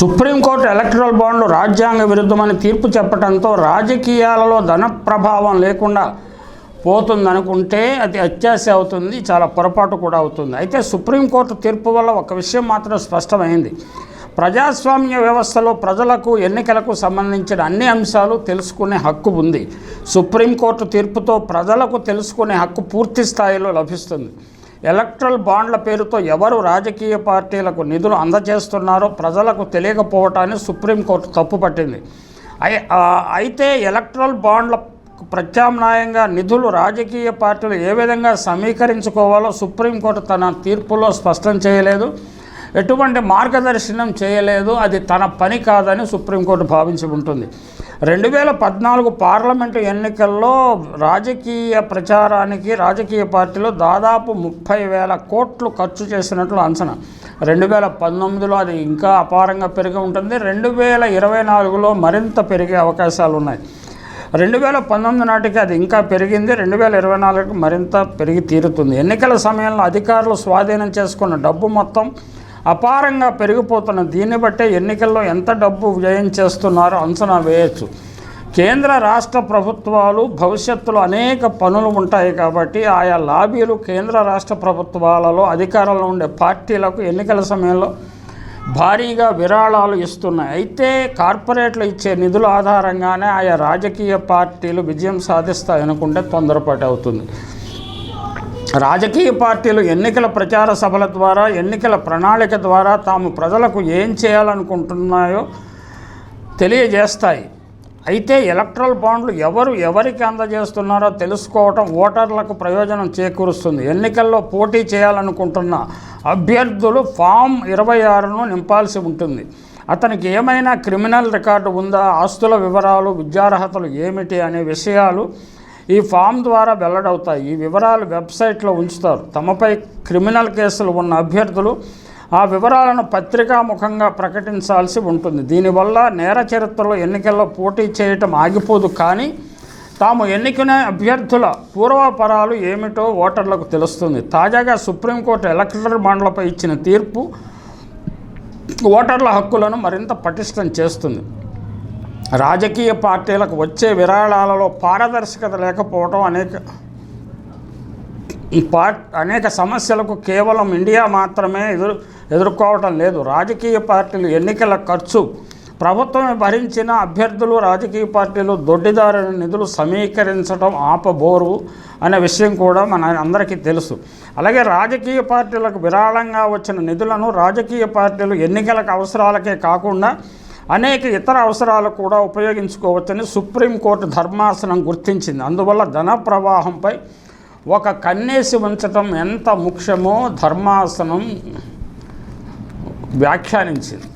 Supreme court electoral బాండ్లు రాజ్యాంగ విరుద్ధమని తీర్పు చెప్పడంతో రాజకీయాలలో ధన ప్రభావం లేకుండా పోతుందనుకుంటే అది అత్యాశ అవుతుంది చాలా పొరపాటు కూడా అవుతుంది. అయితే సుప్రీంకోర్టు తీర్పు వల్ల ఒక విషయం మాత్రం స్పష్టమైంది. ప్రజాస్వామ్య వ్యవస్థలో ప్రజలకు ఎన్నికలకు సంబంధించిన అన్ని అంశాలు తెలుసుకునే హక్కు ఉంది. సుప్రీంకోర్టు తీర్పుతో ప్రజలకు తెలుసుకునే హక్కు పూర్తి స్థాయిలో లభిస్తుంది. ఎలక్ట్రల్ బాండ్ల పేరుతో ఎవరు రాజకీయ పార్టీలకు నిధులు అందజేస్తున్నారో ప్రజలకు తెలియకపోవటాన్ని సుప్రీంకోర్టు తప్పుపట్టింది అయితే ఎలక్ట్రల్ బాండ్ల ప్రత్యామ్నాయంగా నిధులు రాజకీయ పార్టీలు ఏ విధంగా సమీకరించుకోవాలో సుప్రీంకోర్టు తన తీర్పులో స్పష్టం చేయలేదు. ఎటువంటి మార్గదర్శనం చేయలేదు. అది తన పని కాదని సుప్రీంకోర్టు భావించి ఉంటుంది. రెండు వేల పద్నాలుగు పార్లమెంటు ఎన్నికల్లో రాజకీయ ప్రచారానికి రాజకీయ పార్టీలు దాదాపు ముప్పై వేల కోట్లు ఖర్చు చేసినట్లు అంచనా. రెండు వేల పంతొమ్మిదిలో అది ఇంకా అపారంగా పెరిగి ఉంటుంది. రెండు వేల ఇరవై నాలుగులో మరింత పెరిగే అవకాశాలు ఉన్నాయి. రెండు వేల పంతొమ్మిది నాటికి అది ఇంకా పెరిగింది. రెండు వేల ఇరవై నాలుగుకి మరింత పెరిగి తీరుతుంది. ఎన్నికల సమయంలో అధికారులు స్వాధీనం చేసుకున్న డబ్బు మొత్తం అపారంగా పెరిగిపోతున్న దీన్ని బట్టే ఎన్నికల్లో ఎంత డబ్బు వ్యయం చేస్తున్నారో అంచనా వేయచ్చు. కేంద్ర రాష్ట్ర ప్రభుత్వాలు భవిష్యత్తులో అనేక పనులు ఉంటాయి కాబట్టి ఆయా లాబీలు కేంద్ర రాష్ట్ర ప్రభుత్వాలలో అధికారంలో ఉండే పార్టీలకు ఎన్నికల సమయంలో భారీగా విరాళాలు ఇస్తున్నాయి. అయితే కార్పొరేట్లు ఇచ్చే నిధుల ఆధారంగానే ఆయా రాజకీయ పార్టీలు విజయం సాధిస్తాయనుకుంటే తొందరపాటు అవుతుంది. రాజకీయ పార్టీలు ఎన్నికల ప్రచార సభల ద్వారా ఎన్నికల ప్రణాళిక ద్వారా తాము ప్రజలకు ఏం చేయాలనుకుంటున్నాయో తెలియజేస్తాయి. అయితే ఎలక్ట్రల్ బాండ్లు ఎవరు ఎవరికి అందజేస్తున్నారో తెలుసుకోవటం ఓటర్లకు ప్రయోజనం చేకూరుస్తుంది. ఎన్నికల్లో పోటీ చేయాలనుకుంటున్న అభ్యర్థులు ఫామ్ ఇరవై ఆరును నింపాల్సి ఉంటుంది. అతనికి ఏమైనా క్రిమినల్ రికార్డు ఉందా? ఆస్తుల వివరాలు విద్యార్హతలు ఏమిటి అనే విషయాలు ఈ ఫామ్ ద్వారా వెల్లడవుతాయి. ఈ వివరాలు వెబ్సైట్లో ఉంచుతారు. తమపై క్రిమినల్ కేసులు ఉన్న అభ్యర్థులు ఆ వివరాలను పత్రికాముఖంగా ప్రకటించాల్సి ఉంటుంది. దీనివల్ల నేర చరిత్రలో ఎన్నికల్లో పోటీ చేయటం ఆగిపోదు. కానీ తాము ఎన్నికనే అభ్యర్థుల పూర్వపరాలు ఏమిటో ఓటర్లకు తెలుస్తుంది. తాజాగా సుప్రీంకోర్టు ఎలక్ట్రల్ బాండ్లపై ఇచ్చిన తీర్పు ఓటర్ల హక్కులను మరింత పటిష్టం చేస్తుంది. రాజకీయ పార్టీలకు వచ్చే విరాళాలలో పారదర్శకత లేకపోవడం అనేక ఈ పార్ట్ అనేక సమస్యలకు కేవలం ఇండియా మాత్రమే ఎదురు ఎదుర్కోవటం లేదు. రాజకీయ పార్టీలు ఎన్నికల ఖర్చు ప్రభుత్వమే భరించిన అభ్యర్థులు రాజకీయ పార్టీలు దొడ్డిదారుల నిధులు సమీకరించడం ఆపబోరు అనే విషయం కూడా మన అందరికీ తెలుసు. అలాగే రాజకీయ పార్టీలకు విరాళంగా వచ్చిన నిధులను రాజకీయ పార్టీలు ఎన్నికలకు అవసరాలకే కాకుండా అనేక ఇతర అవసరాలు కూడా ఉపయోగించుకోవచ్చని సుప్రీంకోర్టు ధర్మాసనం గుర్తించింది. అందువల్ల ధన ప్రవాహంపై ఒక కన్నేసి ఉంచటం ఎంత ముఖ్యమో ధర్మాసనం వ్యాఖ్యానించింది.